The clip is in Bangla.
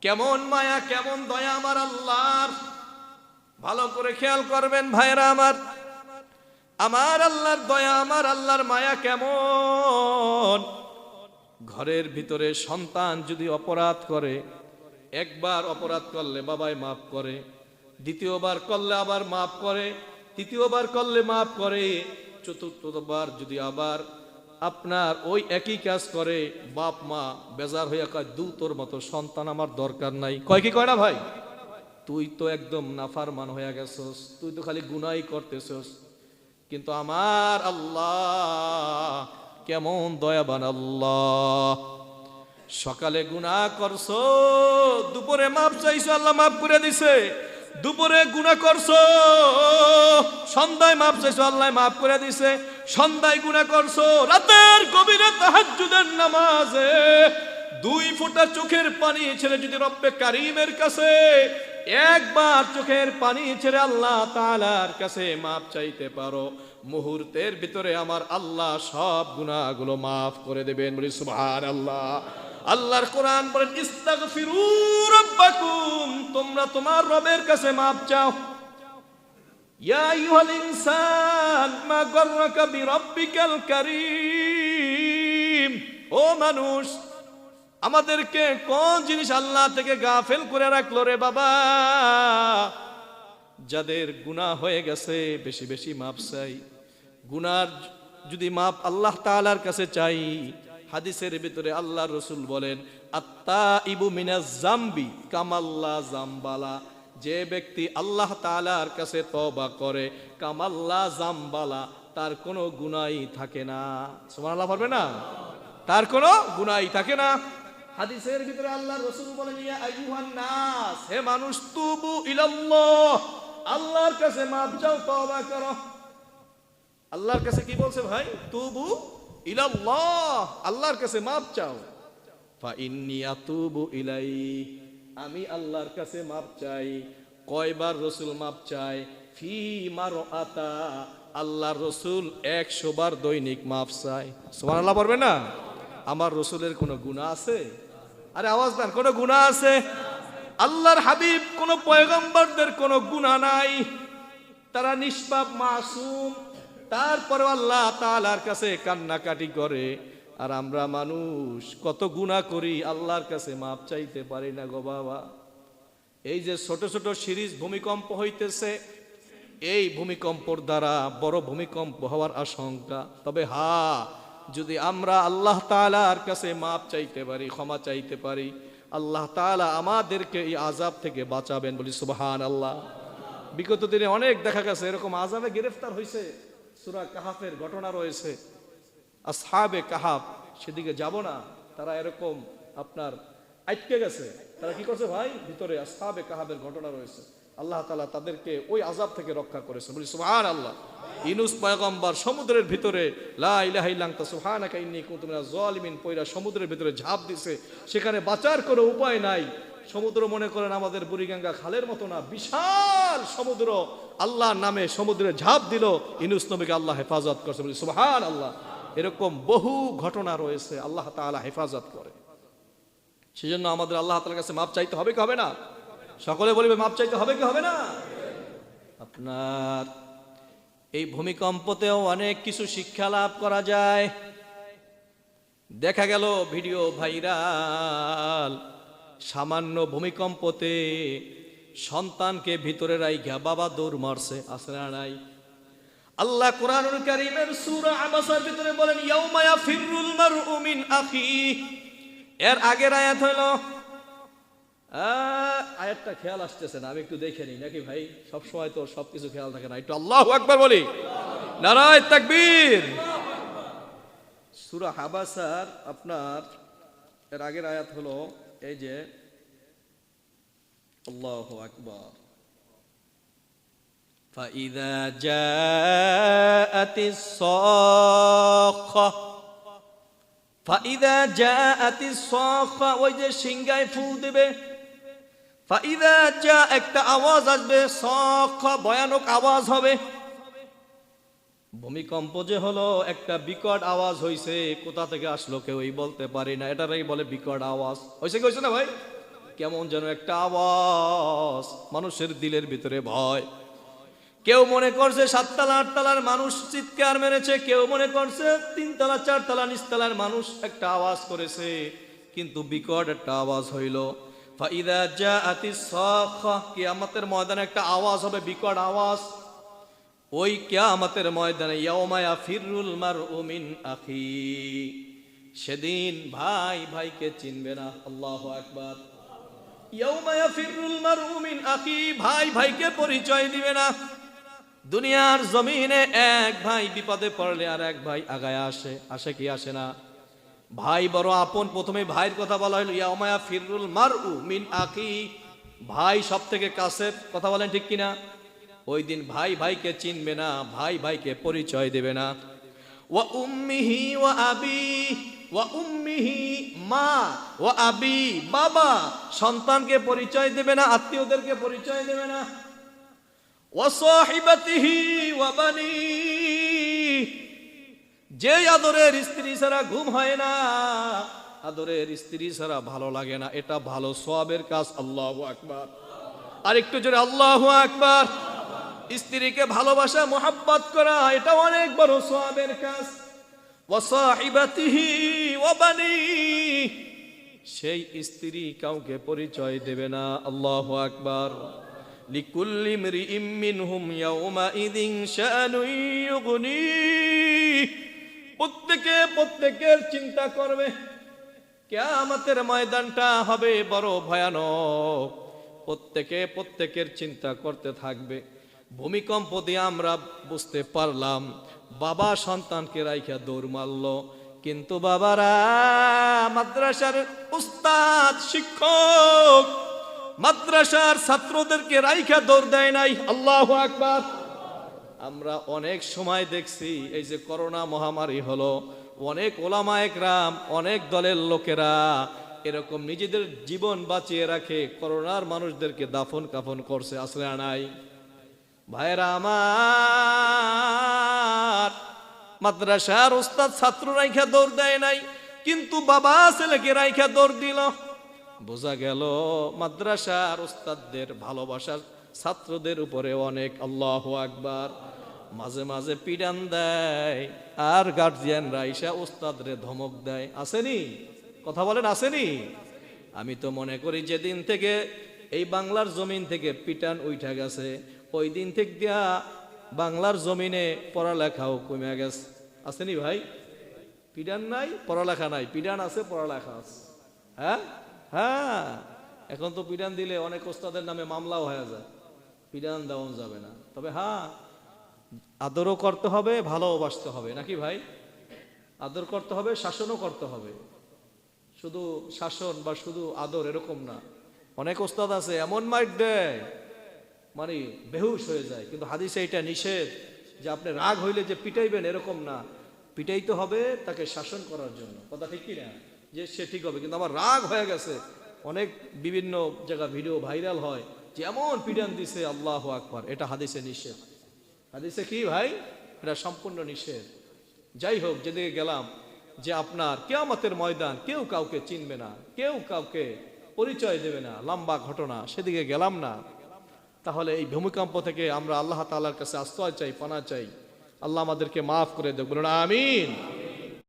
কেমন মায়া, কেমন দয়া আমার আল্লাহর। ভালো করে খেয়াল করবেন ভাইরা আমার। আমার আল্লাহর দয়া, আমার আল্লাহর মায়া কেমন? ঘরের ভিতরে সন্তান যদি অপরাধ করে, একবার অপরাধ করলে বাবাই মাফ করে, দ্বিতীয়বার করলে আবার মাফ করে, তৃতীয়বার করলে মাফ করে, চতুর্থবার যদি আবার আপনার ওই একই কাজ করে, বাপ, মা, বেজার হইয়া কয় দু তোর মতো সন্তান আমার দরকার নাই। কয় কি, কয় না ভাই? তুই তো একদম নাফারমান হয়ে গেছস, তুই তো খালি গুনাই করতেছস। কিন্তু আমার আল্লাহ কেমন দয়াবান আল্লাহ। সকালে গুনাহ করছ দুপুরে মাপ চাইছো, আল্লাহ মাফ করে দিছে। দুপুরে গুনাহ করছ সন্ধ্যায় মাপ চাইছো আল্লাহ মাফ করে দিছে। সন্ধ্যায় গুনাহ করছ, রাতের গভীরে তাহাজ্জুদের নামাজে। দুই ফোঁটা চোখের পানি ছেড়ে যদি রব্বে কারিমের কাছে, একবার চোখের পানি ছেড়ে আল্লাহ তালার কাছে মাপ চাইতে পারো। মুহূর্তের ভিতরে আমার আল্লাহ সব গুনাহগুলো মাফ করে দেবেন। বলি, সুবহানাল্লাহ। আল্লাহর কোরআন বলেন, ইস্তাগফিরু রাব্বাকুম, তোমরা তোমার রবের কাছে মাপ চাও। ও মানুষ, আমাদেরকে কোন জিনিস আল্লাহ থেকে গাফেল করে রাখল রে বাবা? যাদের গুনাহ হয়ে গেছে, বেশি বেশি মাপ চাই। গুনার যদি মাপ আল্লাহ তাআলার কাছে চাই, হাদিসের ভিতরে আল্লাহ রসুল বলেন আত্মা ইবু মিনাজ জাম্বি কামাল্লা জাম্বালা যে ব্যক্তি আল্লাহ তালার কাছে তবা করে, কামাল্লা জাম্বালা, তার কোনো গুনাই থাকে না। সুবহানাল্লাহ পারবে না? তার কোনো গুনাই থাকে না। হাদিসের ভিতরে আল্লাহ রসুল বলেন, ইয়া আইয়ুহান নাস, হে মানুষ, তুবু ইলাল্লাহ। আল্লাহর কাছে মাপ চাও, তওবা করো। আল্লাহর কাছে কি বলছে ভাই? তুবু ইলাল্লাহ। আল্লাহর কাছে মাপ চাও। ফা ইন্নি আতুবু ইলাই আমি আল্লাহর কাছে মাপ চাই। কয়বার রসুল মাপ চাই? ফি মারো আতা, আল্লাহর রসুল একশো বার দৈনিক মাপ চাই সোমান আল্লাহ পারবে না? আমার রসুলের কোনো গুণা আছে? আরে আওয়াজ দেন, কোনো গুণা আছে? আল্লাহর হাবিব কোনো পয়গম্বরদের কোনো গুণা নাই। তারা নিষ্পাপ, মাসুম। তারপরে আল্লাহ তাআলার কাছে কান্নাকাটি করে। আর আমরা মানুষ কত গুণা করি, আল্লাহর কাছে মাপ চাইতে পারি না গো বাবা। এই যে ছোট ছোট সিরিজ ভূমিকম্প হইতেছে, এই ভূমিকম্পর দ্বারা বড় ভূমিকম্প হওয়ার আশঙ্কা। তবে হা, যদি আমরা আল্লাহ তাআলার কাছে মাপ চাইতে পারি, ক্ষমা চাইতে পারি, আল্লাহ তাআলা আমাদেরকে এই আজাব থেকে বাঁচাবেন বলি সুবহান আল্লাহ বিগত দিনে অনেক দেখা গেছে, এরকম আজাবে গ্রেফতার হয়েছে সুরা কাহাফের ঘটনা রয়েছে। আসহাবে কাহাব, সেদিকে যাব না। তারা এরকম আপনার আটকে গেছে। তারা কি করছে ভাই? ভিতরে আসহাবে কাহাবের ঘটনা রয়েছে। আল্লাহ তাআলা তাদেরকে ওই আজাব থেকে রক্ষা করেছে। বলি সুবহান আল্লাহ ইনুস পয়গম্বর সমুদ্রের ভিতরে সমুদ্রের ভিতরে ঝাঁপ দিছে। সেখানে বাঁচার কোনো উপায় নাই। সমুদ্র মনে করেন আমাদের বুড়িগঙ্গা খালের মতো না, বিশাল সমুদ্র। আল্লাহর নামে সমুদ্রে ঝাঁপ দিল। ইনুস নবীকে আল্লাহ হেফাজত করছে। বলি সুবহান আল্লাহ এরকম বহু ঘটনা রয়েছে, আল্লাহ তাআলা হেফাজত করে। সেজন্য আমাদের আল্লাহ তাআলার কাছে মাপ চাইতে হবে কি হবে না? সকলে বলবে, মাপ চাইতে হবে কি হবে না? আপনার এই ভূমিকম্পতেও অনেক কিছু শিক্ষা লাভ করা যায়। দেখা গেল ভিডিও ভাইরাল। সামান্য ভূমিকম্পতে সন্তানকে ভিতরে রাইখা বাবা দৌড় মারছে আসে না নাই? আল্লাহ কোরআনুল কারীমের সূরা আবাসার ভিতরে বলেন, ইয়াউমা ইয়াফিরুল মারউ মিন আখি। এর আগের আয়াত হলো আয়াতটা খেয়াল আসতেছে না, আমি একটু দেখে নিই। নাকি ভাই সব সময় তো সবকিছু খেয়াল থাকে না। একটু আল্লাহু আকবার বলি। নারায় তাকবীর। সূরা হাবাসার আপনার, এর আগের আয়াত হলো, এই যে, আল্লাহু আকবার। فإذا جاءت الصاخة فإذا جاءت الصاخة ওই যে সিংগায় ফু দেবে ফাইদা যা একটা আওয়াজ আসবে সখ ভয়ানক আওয়াজ হবে ভূমিকম্প যে হলো একটা বিকট আওয়াজ হইছে কোথা থেকে আসলো কেউই বলতে পারি না এটারই বলে বিকট আওয়াজ হয়েছে কি হয়েছে না ভাই কেমন যেন একটা আওয়াজ মানুষের দিলের ভিতরে ভয় কেউ মনে করছে সাততলা, আটতলার মানুষ চিৎকার মেরেছে, কেউ মনে করছে তিনতলা, চারতলা, নিচতলার মানুষ একটা আওয়াজ করেছে, কিন্তু বিকট একটা আওয়াজ হইল। ফাইদা যা আতি কিয়ামতের ময়দানে একটা আওয়াজ হবে, বিকট আওয়াজ। ওই কিয়ামতের ময়দানে ইয়াউমায়া ফিরুল মারউমিন আখি। সেদিন ভাই ভাইকে চিনবে না, আল্লাহু আকবার। ইয়াউমায়া ফিরুল মারউমিন আখি, ভাই ভাইকে পরিচয় দিবে না। দুনিয়ার জমিনে এক ভাই বিপদে পড়লে আর এক ভাই আগায় আসে আসে কি আসে না? ভাই বড় আপন, প্রথমে ভাইয়ের কথা বলা হলো ইয়ামায়া ফিরুল মারউ মিন আকি ভাই সব থেকে কাছের কথা বলেন ঠিক কিনা? ওই দিন ভাই ভাইকে চিনবে না, ভাই ভাইকে পরিচয় দেবে না। ওয়া উম্মিহি ওয়া আবি। ওয়া উম্মিহি মা। ওয়া আবি বাবা। সন্তানকে পরিচয় দেবে না, আত্মীয়দেরকে পরিচয় দেবে না। যে আদরের স্ত্রী ছাড়া ঘুম হয় না, আদরের স্ত্রী ছাড়া ভালো লাগে না, এটা ভালো সোয়াবের কাজ, আল্লাহ আকবার। আর একটু জোরে, আল্লাহ আকবার। স্ত্রীকে ভালোবাসা, মোহাব্বত করা, এটা অনেক বড় সোয়াবের কাজ। সেই স্ত্রী কাউকে পরিচয় দেবে না, আল্লাহ আকবার। لكل امرئ منهم يومئذ شأن يغنيه প্রত্যেকে প্রত্যেকের চিন্তা করবে কেয়ামতের ময়দানটা হবে বড় ভয়ানক প্রত্যেকে প্রত্যেকের চিন্তা করতে থাকবে ভূমিকম্প দিয়ে আমরা বুঝতে পারলাম বাবা সন্তানকে রাইখা দৌড় মারল কিন্তু বাবারা মাদ্রাসার উস্তাদ শিক্ষক মাদ্রাসার ছাত্রদেরকে রাইখা দৌড় দেয় নাই। আল্লাহ আকবার। আমরা অনেক সময় দেখছি, এই যে করোনা মহামারী হলো, অনেক ওলামা একরাম, অনেক দলের লোকেরা এরকম নিজেদের জীবন বাঁচিয়ে রাখে, করোনার মানুষদেরকে দাফন কাফন করছে, আসলে নাই। ভাইরা আমার, মাদ্রাসার ওস্তাদ ছাত্র রাইখা দৌড় দেয় নাই, কিন্তু বাবা ছেলেকে রাইখা দৌড় দিল। বোঝা গেল মাদ্রাসার ওস্তাদদের ভালোবাসার ছাত্রদের উপরে অনেক আল্লাহ আকবার। মাঝে মাঝে পিডান দেয় আর গার্জিয়ানরা ইসা ওস্তাদরে ধমক দেয়, আসেনি? কথা বলেন, আসেনি? আমি তো মনে করি যেদিন থেকে এই বাংলার জমিন থেকে পিটান উঠা গেছে, ওই দিন থেকে দিয়া বাংলার জমিনে পড়ালেখাও কমে গেছে। আসেনি ভাই? পিডান নাই, পড়ালেখা নাই। পিডান আছে, পড়ালেখা আছে। হ্যাঁ? হ্যাঁ এখন তো পিডান দিলে অনেক ওস্তাদের নামে মামলাও হয়ে যায়। পিডান দেওয়া যাবে না। তবে হ্যাঁ আদরও করতে হবে ভালোবাসতে হবে, নাকি ভাই? আদর করতে হবে, শাসনও করতে হবে। শুধু শাসন বা শুধু আদর এরকম না। অনেক ওস্তাদ আছে, এমন মাইট দেয় মানে বেহুশ হয়ে যায়। কিন্তু হাদিসে এটা নিষেধ যে আপনি রাগ হইলে যে পিটাইবেন এরকম না। পিটাইতে হবে তাকে শাসন করার জন্য। কথা ঠিক কি না যে সে ঠিক হবে, কিন্তু আমার রাগ হয়ে গেছে। অনেক বিভিন্ন জায়গা ভিডিও ভাইরাল হয়, যে এমন পিটান দিছে আল্লাহ আকবার, এটা হাদিসে নিষেধ। হাদিসে কি ভাই? এটা সম্পূর্ণ নিষেধ। যাই হোক, যেদিকে গেলাম, যে আপনার কেয়ামতের ময়দান কেউ কাউকে চিনবে না, কেউ কাউকে পরিচয় দেবে না, লম্বা ঘটনা, সেদিকে গেলাম না। তাহলে এই ভূমিকম্প থেকে আমরা আল্লাহ তাআলার কাছে আশ্রয় চাই, পানা চাই। আল্লাহ আমাদেরকে মাফ করে দেব বলুন, আমিন।